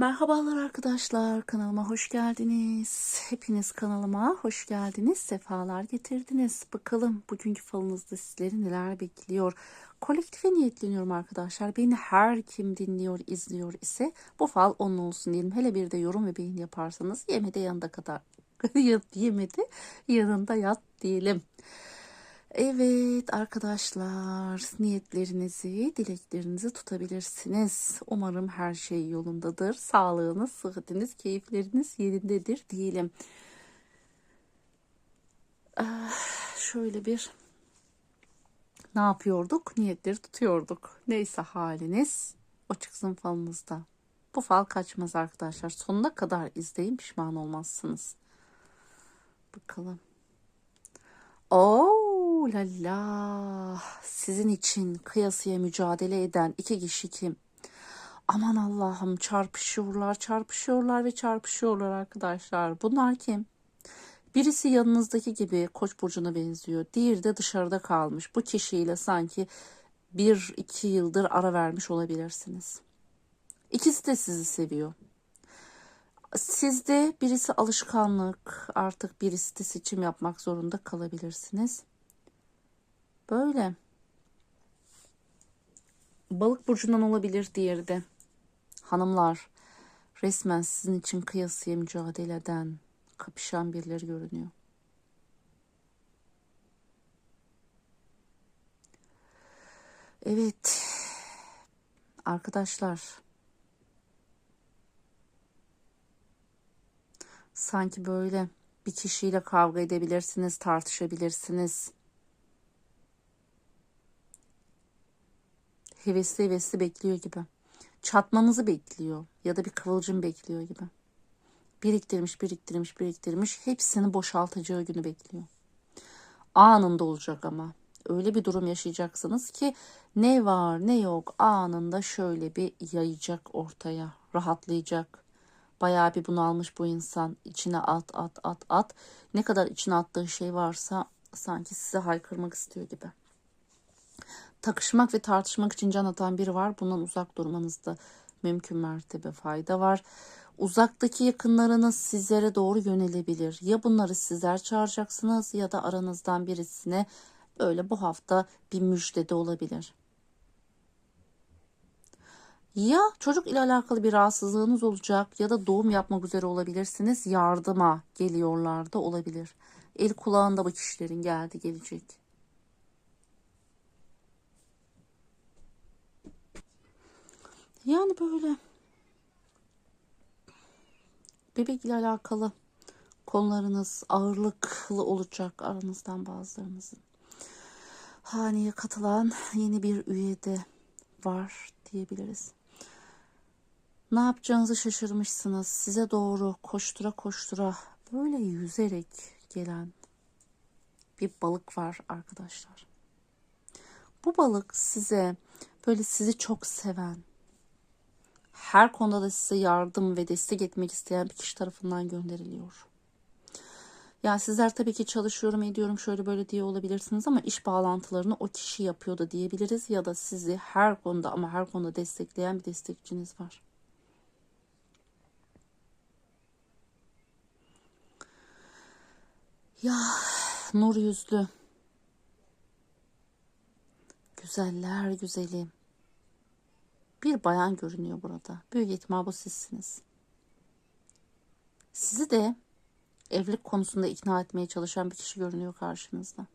Merhabalar arkadaşlar kanalıma hoş geldiniz. Hepiniz kanalıma hoş geldiniz. Sefalar getirdiniz. Bakalım bugünkü falınızda sizleri neler bekliyor. Kolektife niyetleniyorum arkadaşlar. Beni her kim dinliyor, izliyor ise bu fal onun olsun diyelim. Hele bir de yorum ve beğeni yaparsanız yemede yanında kadar yemedi yanında yat diyelim. Evet arkadaşlar niyetlerinizi, dileklerinizi tutabilirsiniz. Umarım her şey yolundadır. Sağlığınız, sıhhatiniz, keyifleriniz yerindedir diyelim. Ah, şöyle bir ne yapıyorduk? Niyetleri tutuyorduk. Neyse haliniz o çıksın falınızda. Bu fal kaçmaz arkadaşlar. Sonuna kadar izleyin pişman olmazsınız. Bakalım. Oo la. Sizin için kıyasıya mücadele eden iki kişi kim? Aman Allah'ım çarpışıyorlar, çarpışıyorlar ve çarpışıyorlar arkadaşlar. Bunlar kim? Birisi yanınızdaki gibi Koç burcuna benziyor. Diğeri de dışarıda kalmış. Bu kişiyle sanki bir iki yıldır ara vermiş olabilirsiniz. İkisi de sizi seviyor. Sizde birisi alışkanlık, artık birisi de seçim yapmak zorunda kalabilirsiniz. Böyle. Balık burcundan olabilir diğeri de. Hanımlar resmen sizin için kıyasıya mücadele eden, kapışan birileri görünüyor. Evet. Arkadaşlar. Sanki böyle bir kişiyle kavga edebilirsiniz, tartışabilirsiniz. Hevesli hevesli bekliyor gibi. Çatmanızı bekliyor ya da bir kıvılcım bekliyor gibi. Biriktirmiş, biriktirmiş, biriktirmiş hepsini boşaltacağı günü bekliyor. Anında olacak ama. Öyle bir durum yaşayacaksınız ki ne var ne yok anında şöyle bir yayacak ortaya. Rahatlayacak. Bayağı bir bunalmış bu insan. içine at at at at. Ne kadar içine attığı şey varsa sanki size haykırmak istiyor gibi takışmak ve tartışmak için can atan biri var. Bundan uzak durmanızda mümkün mertebe fayda var. Uzaktaki yakınlarınız sizlere doğru yönelebilir. Ya bunları sizler çağıracaksınız ya da aranızdan birisine böyle bu hafta bir müjde de olabilir. Ya çocuk ile alakalı bir rahatsızlığınız olacak ya da doğum yapmak üzere olabilirsiniz. Yardıma geliyorlar da olabilir. El kulağında bu kişilerin geldi gelecek. Yani böyle bebekle alakalı konularınız ağırlıklı olacak aranızdan bazılarınızın. Haneye katılan yeni bir üye de var diyebiliriz. Ne yapacağınızı şaşırmışsınız. Size doğru koştura koştura böyle yüzerek gelen bir balık var arkadaşlar. Bu balık size böyle sizi çok seven, her konuda da size yardım ve destek etmek isteyen bir kişi tarafından gönderiliyor. Ya sizler tabii ki çalışıyorum ediyorum şöyle böyle diye olabilirsiniz ama iş bağlantılarını o kişi yapıyor da diyebiliriz ya da sizi her konuda ama her konuda destekleyen bir destekçiniz var. Ya nur yüzlü. Güzeller güzeli bir bayan görünüyor burada. Büyük ihtimal bu sizsiniz. Sizi de evlilik konusunda ikna etmeye çalışan bir kişi görünüyor karşınızda.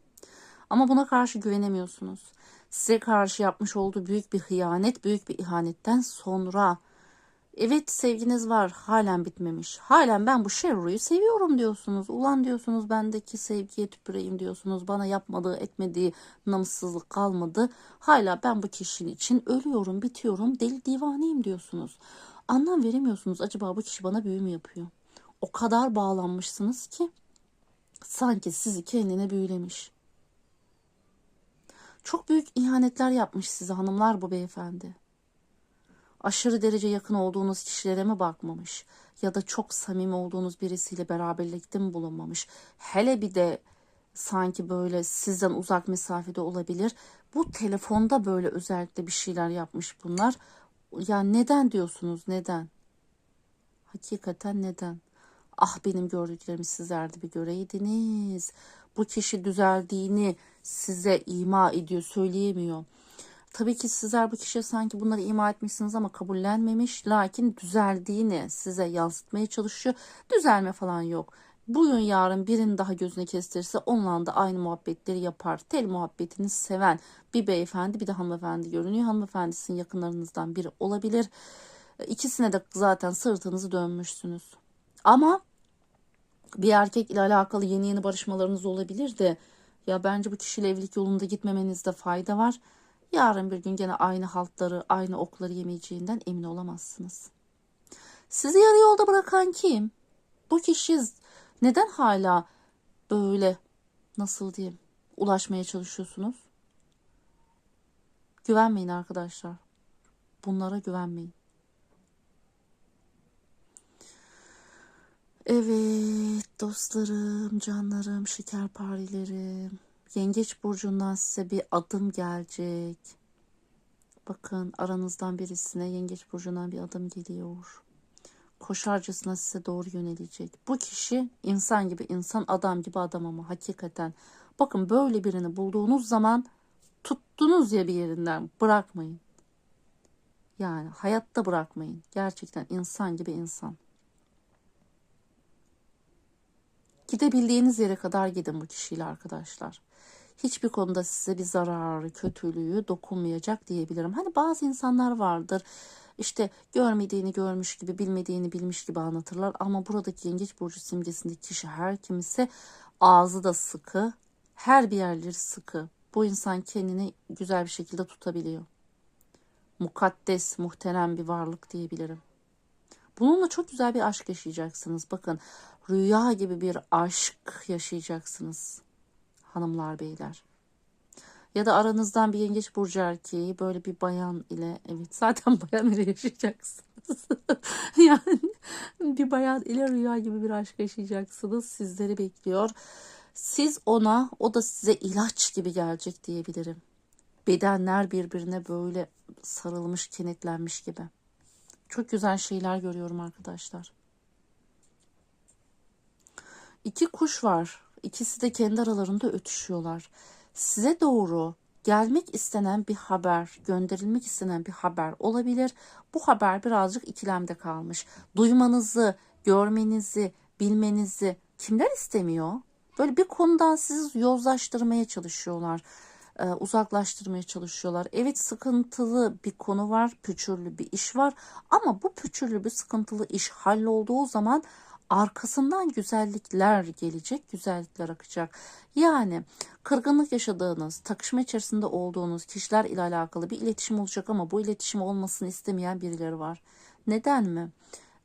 Ama buna karşı güvenemiyorsunuz. Size karşı yapmış olduğu büyük bir hıyanet, büyük bir ihanetten sonra Evet sevginiz var halen bitmemiş. Halen ben bu Şevru'yu seviyorum diyorsunuz. Ulan diyorsunuz bendeki sevgiye tüpüreyim diyorsunuz. Bana yapmadığı etmediği namussuzluk kalmadı. Hala ben bu kişinin için ölüyorum bitiyorum deli divaneyim diyorsunuz. Anlam veremiyorsunuz acaba bu kişi bana büyü mü yapıyor? O kadar bağlanmışsınız ki sanki sizi kendine büyülemiş. Çok büyük ihanetler yapmış size hanımlar bu beyefendi aşırı derece yakın olduğunuz kişilere mi bakmamış ya da çok samimi olduğunuz birisiyle beraberlikte mi bulunmamış? Hele bir de sanki böyle sizden uzak mesafede olabilir. Bu telefonda böyle özellikle bir şeyler yapmış bunlar. Ya neden diyorsunuz neden? Hakikaten neden? Ah benim gördüklerimi sizler de bir göreydiniz. Bu kişi düzeldiğini size ima ediyor, söyleyemiyor. Tabii ki sizler bu kişiye sanki bunları ima etmişsiniz ama kabullenmemiş. Lakin düzeldiğini size yansıtmaya çalışıyor. Düzelme falan yok. Bugün yarın birini daha gözüne kestirirse onunla da aynı muhabbetleri yapar. Tel muhabbetini seven bir beyefendi bir de hanımefendi görünüyor. Hanımefendisinin yakınlarınızdan biri olabilir. İkisine de zaten sırtınızı dönmüşsünüz. Ama bir erkek ile alakalı yeni yeni barışmalarınız olabilir de ya bence bu kişiyle evlilik yolunda gitmemenizde fayda var. Yarın bir gün gene aynı haltları, aynı okları yemeyeceğinden emin olamazsınız. Sizi yarı yolda bırakan kim? Bu kişi neden hala böyle nasıl diyeyim ulaşmaya çalışıyorsunuz? Güvenmeyin arkadaşlar. Bunlara güvenmeyin. Evet dostlarım, canlarım, şekerparelerim. Yengeç burcundan size bir adım gelecek. Bakın aranızdan birisine Yengeç burcundan bir adım geliyor. Koşarcasına size doğru yönelecek. Bu kişi insan gibi insan, adam gibi adam ama hakikaten. Bakın böyle birini bulduğunuz zaman tuttunuz ya bir yerinden bırakmayın. Yani hayatta bırakmayın. Gerçekten insan gibi insan. Gidebildiğiniz yere kadar gidin bu kişiyle arkadaşlar. Hiçbir konuda size bir zararı, kötülüğü dokunmayacak diyebilirim. Hani bazı insanlar vardır. İşte görmediğini görmüş gibi, bilmediğini bilmiş gibi anlatırlar. Ama buradaki yengeç burcu simgesindeki kişi her kimse ağzı da sıkı, her bir yerleri sıkı. Bu insan kendini güzel bir şekilde tutabiliyor. Mukaddes, muhterem bir varlık diyebilirim. Bununla çok güzel bir aşk yaşayacaksınız. Bakın rüya gibi bir aşk yaşayacaksınız hanımlar beyler. Ya da aranızdan bir yengeç burcu erkeği böyle bir bayan ile evet zaten bayan ile yaşayacaksınız. yani bir bayan ile rüya gibi bir aşk yaşayacaksınız. Sizleri bekliyor. Siz ona o da size ilaç gibi gelecek diyebilirim. Bedenler birbirine böyle sarılmış, kenetlenmiş gibi. Çok güzel şeyler görüyorum arkadaşlar. İki kuş var. İkisi de kendi aralarında ötüşüyorlar. Size doğru gelmek istenen bir haber, gönderilmek istenen bir haber olabilir. Bu haber birazcık ikilemde kalmış. Duymanızı, görmenizi, bilmenizi kimler istemiyor? Böyle bir konudan sizi yozlaştırmaya çalışıyorlar e, uzaklaştırmaya çalışıyorlar. Evet sıkıntılı bir konu var, püçürlü bir iş var ama bu püçürlü bir sıkıntılı iş hallolduğu zaman arkasından güzellikler gelecek, güzellikler akacak. Yani kırgınlık yaşadığınız, takışma içerisinde olduğunuz kişiler ile alakalı bir iletişim olacak ama bu iletişim olmasını istemeyen birileri var. Neden mi?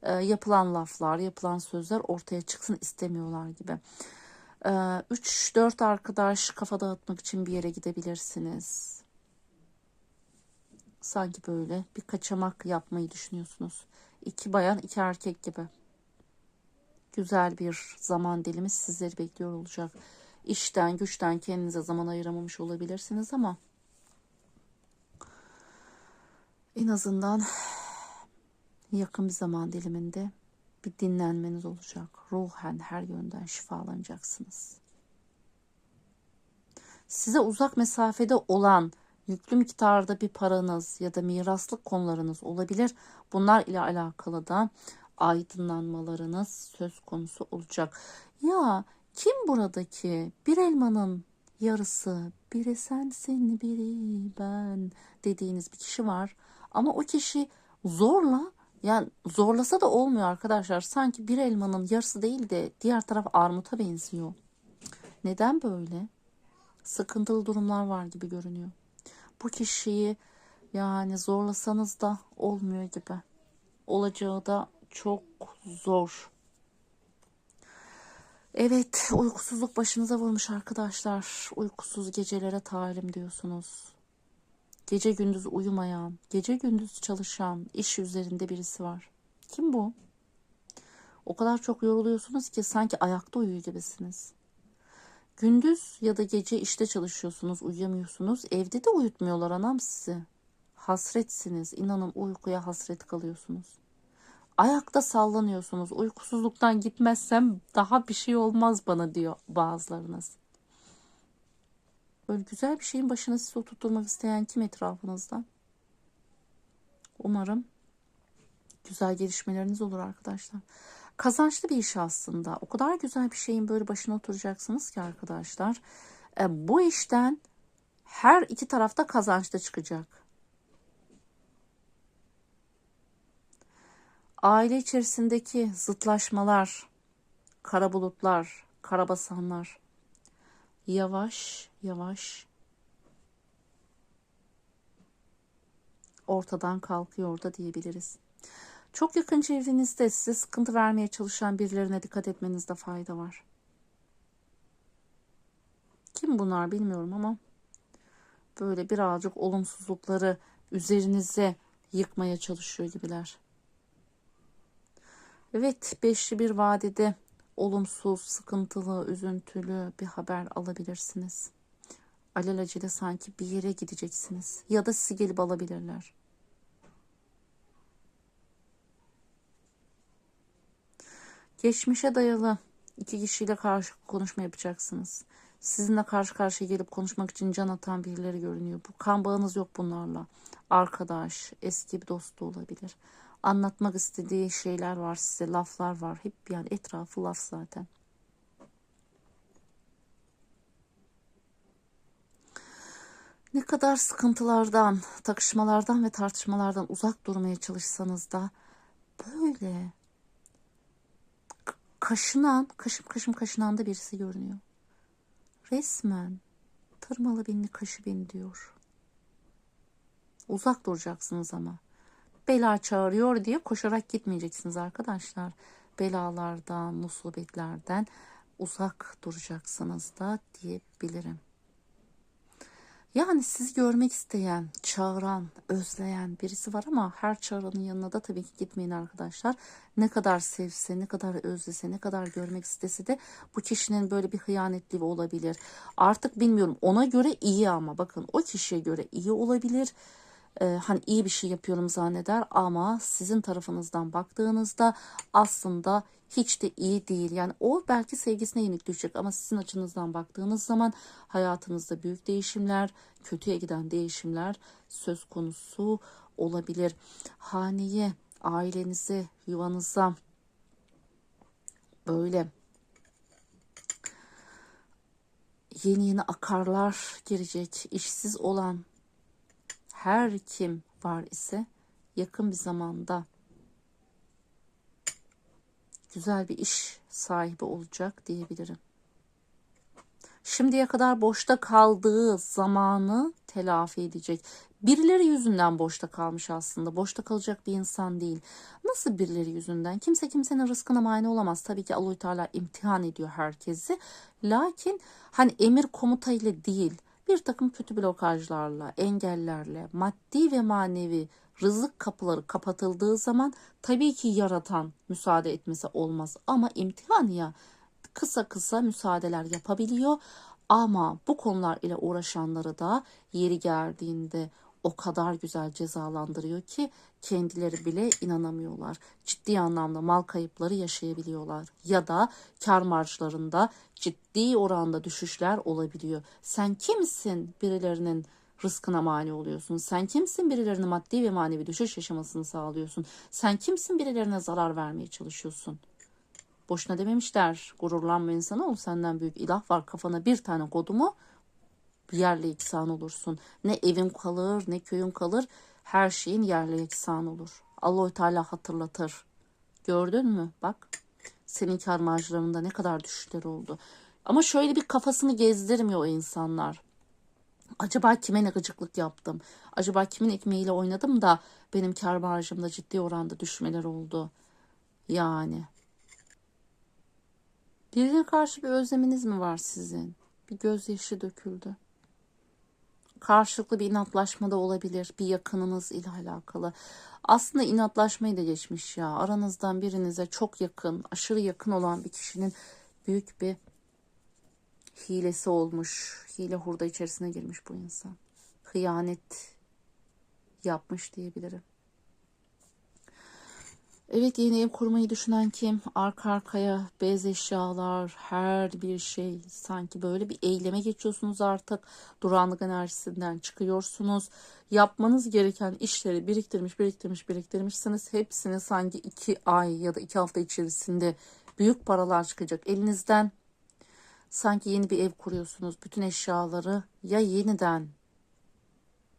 E, yapılan laflar, yapılan sözler ortaya çıksın istemiyorlar gibi. 3-4 ee, arkadaş kafa dağıtmak için bir yere gidebilirsiniz. Sanki böyle bir kaçamak yapmayı düşünüyorsunuz. İki bayan iki erkek gibi. Güzel bir zaman dilimi sizleri bekliyor olacak. İşten güçten kendinize zaman ayıramamış olabilirsiniz ama en azından yakın bir zaman diliminde bir dinlenmeniz olacak. Ruhen her yönden şifalanacaksınız. Size uzak mesafede olan yüklü miktarda bir paranız ya da miraslık konularınız olabilir. Bunlar ile alakalı da aydınlanmalarınız söz konusu olacak. Ya kim buradaki bir elmanın yarısı biri sensin biri ben dediğiniz bir kişi var. Ama o kişi zorla yani zorlasa da olmuyor arkadaşlar. Sanki bir elmanın yarısı değil de diğer taraf armuta benziyor. Neden böyle? Sıkıntılı durumlar var gibi görünüyor. Bu kişiyi yani zorlasanız da olmuyor gibi. Olacağı da çok zor. Evet, uykusuzluk başınıza vurmuş arkadaşlar. Uykusuz gecelere talim diyorsunuz. Gece gündüz uyumayan, gece gündüz çalışan, iş üzerinde birisi var. Kim bu? O kadar çok yoruluyorsunuz ki sanki ayakta uyuyor gibisiniz. Gündüz ya da gece işte çalışıyorsunuz, uyuyamıyorsunuz. Evde de uyutmuyorlar anam sizi. Hasretsiniz. İnanın uykuya hasret kalıyorsunuz. Ayakta sallanıyorsunuz. Uykusuzluktan gitmezsem daha bir şey olmaz bana diyor bazılarınız. Böyle güzel bir şeyin başına sizi oturtturmak isteyen kim etrafınızda? Umarım güzel gelişmeleriniz olur arkadaşlar. Kazançlı bir iş aslında. O kadar güzel bir şeyin böyle başına oturacaksınız ki arkadaşlar. E, bu işten her iki tarafta kazançta çıkacak. Aile içerisindeki zıtlaşmalar, kara bulutlar, karabasanlar yavaş yavaş ortadan kalkıyor da diyebiliriz. Çok yakın çevrenizde size sıkıntı vermeye çalışan birilerine dikkat etmenizde fayda var. Kim bunlar bilmiyorum ama böyle birazcık olumsuzlukları üzerinize yıkmaya çalışıyor gibiler. Evet, beşli bir vadede olumsuz, sıkıntılı, üzüntülü bir haber alabilirsiniz. Alelacele sanki bir yere gideceksiniz ya da sizi gelip alabilirler. Geçmişe dayalı iki kişiyle karşı konuşma yapacaksınız. Sizinle karşı karşıya gelip konuşmak için can atan birileri görünüyor. Bu kan bağınız yok bunlarla. Arkadaş, eski bir dost da olabilir. Anlatmak istediği şeyler var size, laflar var. Hep yani etrafı laf zaten. Ne kadar sıkıntılardan, takışmalardan ve tartışmalardan uzak durmaya çalışsanız da böyle kaşınan, kaşım kaşım kaşınan da birisi görünüyor. Resmen tırmalı beni kaşı beni diyor. Uzak duracaksınız ama. Bela çağırıyor diye koşarak gitmeyeceksiniz arkadaşlar. Belalardan, musibetlerden uzak duracaksınız da diyebilirim. Yani sizi görmek isteyen, çağıran, özleyen birisi var ama her çağıranın yanına da tabii ki gitmeyin arkadaşlar. Ne kadar sevse, ne kadar özlese, ne kadar görmek istese de bu kişinin böyle bir hıyanetliği olabilir. Artık bilmiyorum ona göre iyi ama bakın o kişiye göre iyi olabilir e, hani iyi bir şey yapıyorum zanneder ama sizin tarafınızdan baktığınızda aslında hiç de iyi değil. Yani o belki sevgisine yenik düşecek ama sizin açınızdan baktığınız zaman hayatınızda büyük değişimler, kötüye giden değişimler söz konusu olabilir. Haneye, ailenize, yuvanıza böyle yeni yeni akarlar girecek. işsiz olan her kim var ise yakın bir zamanda güzel bir iş sahibi olacak diyebilirim. Şimdiye kadar boşta kaldığı zamanı telafi edecek. Birileri yüzünden boşta kalmış aslında. Boşta kalacak bir insan değil. Nasıl birileri yüzünden? Kimse kimsenin rızkına mani olamaz. Tabii ki Allah Teala imtihan ediyor herkesi. Lakin hani emir komuta ile değil bir takım kötü blokajlarla, engellerle, maddi ve manevi rızık kapıları kapatıldığı zaman tabii ki yaratan müsaade etmesi olmaz. Ama imtihan ya kısa kısa müsaadeler yapabiliyor. Ama bu konular ile uğraşanları da yeri geldiğinde o kadar güzel cezalandırıyor ki kendileri bile inanamıyorlar. Ciddi anlamda mal kayıpları yaşayabiliyorlar ya da kar marjlarında ciddi oranda düşüşler olabiliyor. Sen kimsin birilerinin rızkına mani oluyorsun? Sen kimsin birilerinin maddi ve manevi düşüş yaşamasını sağlıyorsun? Sen kimsin birilerine zarar vermeye çalışıyorsun? Boşuna dememişler gururlanma insanı ol senden büyük ilah var kafana bir tane kodumu yerle iksan olursun. Ne evin kalır ne köyün kalır her şeyin yerle iksan olur. Allah Teala hatırlatır. Gördün mü? Bak senin kar marjlarında ne kadar düşüşler oldu. Ama şöyle bir kafasını gezdirmiyor o insanlar. Acaba kime ne gıcıklık yaptım? Acaba kimin ekmeğiyle oynadım da benim kar marjımda ciddi oranda düşmeler oldu? Yani. Birine karşı bir özleminiz mi var sizin? Bir gözyaşı döküldü karşılıklı bir inatlaşma da olabilir bir yakınınız ile alakalı. Aslında inatlaşmayı da geçmiş ya. Aranızdan birinize çok yakın, aşırı yakın olan bir kişinin büyük bir hilesi olmuş. Hile hurda içerisine girmiş bu insan. Hıyanet yapmış diyebilirim. Evet yeni ev kurmayı düşünen kim? Arka arkaya bez eşyalar, her bir şey sanki böyle bir eyleme geçiyorsunuz artık. Duranlık enerjisinden çıkıyorsunuz. Yapmanız gereken işleri biriktirmiş, biriktirmiş, biriktirmişsiniz. Hepsini sanki iki ay ya da iki hafta içerisinde büyük paralar çıkacak elinizden. Sanki yeni bir ev kuruyorsunuz. Bütün eşyaları ya yeniden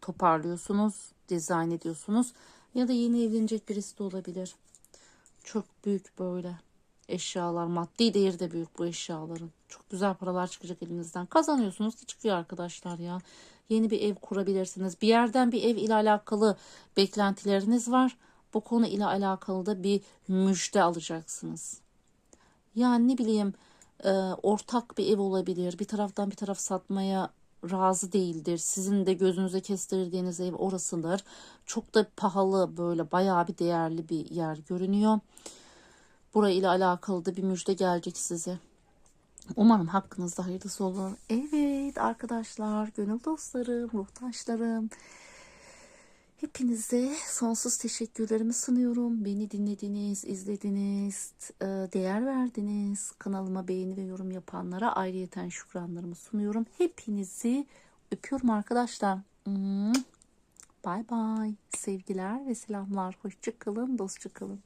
toparlıyorsunuz, dizayn ediyorsunuz ya da yeni evlenecek birisi de olabilir. Çok büyük böyle eşyalar, maddi değeri de büyük bu eşyaların. Çok güzel paralar çıkacak elinizden. Kazanıyorsunuz ki çıkıyor arkadaşlar ya. Yeni bir ev kurabilirsiniz. Bir yerden bir ev ile alakalı beklentileriniz var. Bu konu ile alakalı da bir müjde alacaksınız. Yani ne bileyim e, ortak bir ev olabilir. Bir taraftan bir taraf satmaya razı değildir. Sizin de gözünüze kestirdiğiniz ev orasıdır. Çok da pahalı böyle bayağı bir değerli bir yer görünüyor. Burayla alakalı da bir müjde gelecek size. Umarım hakkınızda hayırlısı olur. Evet arkadaşlar, gönül dostlarım, ruhtaşlarım. Hepinize sonsuz teşekkürlerimi sunuyorum. Beni dinlediniz, izlediniz, e, değer verdiniz. Kanalıma beğeni ve yorum yapanlara ayrıyeten şükranlarımı sunuyorum. Hepinizi öpüyorum arkadaşlar. Bye bye. Sevgiler ve selamlar. Hoşça kalın, dostça kalın.